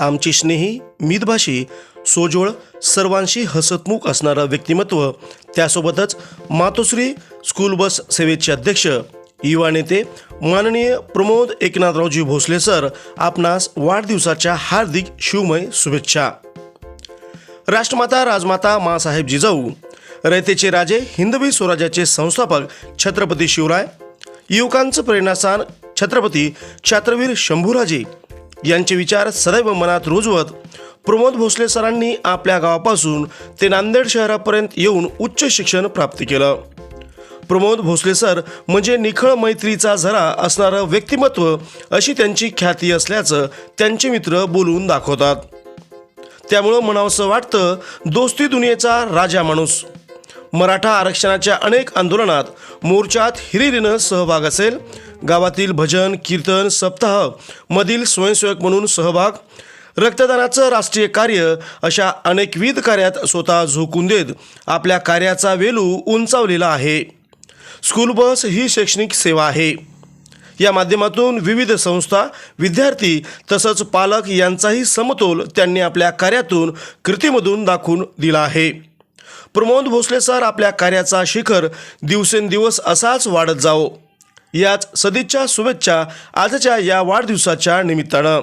आमची स्नेही मितभाषी सोजोळ सर्वांशी हसतमुख असणारं व्यक्तिमत्व त्यासोबतच मातोश्री स्कूल बस सेवेचे अध्यक्ष युवा नेते माननीय प्रमोद एकनाथरावजी भोसले सर आपणास वाढदिवसाच्या हार्दिक शिवमय शुभेच्छा. राष्ट्रमाता राजमाता मासाहेब जिजाऊ रयतेचे राजे हिंदवी स्वराज्याचे संस्थापक छत्रपती शिवराय युवकांचं प्रेरणास्थान छत्रपती छात्रवीर शंभूराजे यांचे विचार सदैव मनात रुजवत प्रमोद भोसले सरांनी आपल्या गावापासून ते नांदेड शहरापर्यंत येऊन उच्च शिक्षण प्राप्त केलं. प्रमोद भोसले सर म्हणजे निखळ मैत्रीचा झरा असणारं व्यक्तिमत्व अशी त्यांची ख्याती असल्याचं त्यांचे मित्र बोलून दाखवतात. त्यामुळं म्हणावंसं वाटतं दोस्ती दुनियेचा राजा माणूस. मराठा आरक्षणाच्या अनेक आंदोलनात मोर्चात हिरिरीनं सहभाग असेल गावातील भजन कीर्तन सप्ताह मधील स्वयंसेवक म्हणून सहभाग रक्तदानाचं राष्ट्रीय कार्य अशा अनेकविध कार्यात स्वतः झोकून देत आपल्या कार्याचा वेलू उंचावलेला आहे. स्कूल बस ही शैक्षणिक सेवा आहे. या माध्यमातून विविध संस्था विद्यार्थी तसंच पालक यांचाही समतोल त्यांनी आपल्या कार्यातून कृतीमधून दाखवून दिला आहे. प्रमोद भोसले सर आपल्या कार्याचा शिखर दिवसेंदिवस असाच वाढत जावो. याच सदिच्छा शुभेच्छा आजच्या या वाढदिवसाच्या निमित्तानं.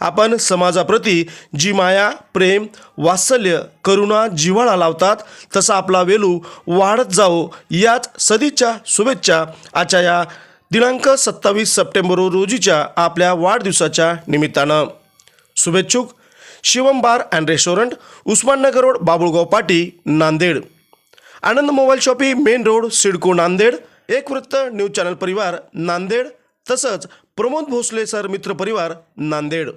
आपण समाजाप्रती जी माया प्रेम वात्सल्य करुणा जिव्हाळा लावतात तसा आपला वेलू वाढत जावो याच सदिच्छा शुभेच्छा आजच्या या दिनांक सत्तावीस सप्टेंबर रोजीच्या आपल्या वाढदिवसाच्या निमित्तानं. शुभेच्छुक Shivam bar and restaurant Usmannagar road Babulgaon पाटी Nanded. Anand mobile shoppe main road CIDCO Nanded. एक वृत्त न्यूज चॅनल परिवार नांदेड तसंच प्रमोद भोसले सर मित्र परिवार नांदेड.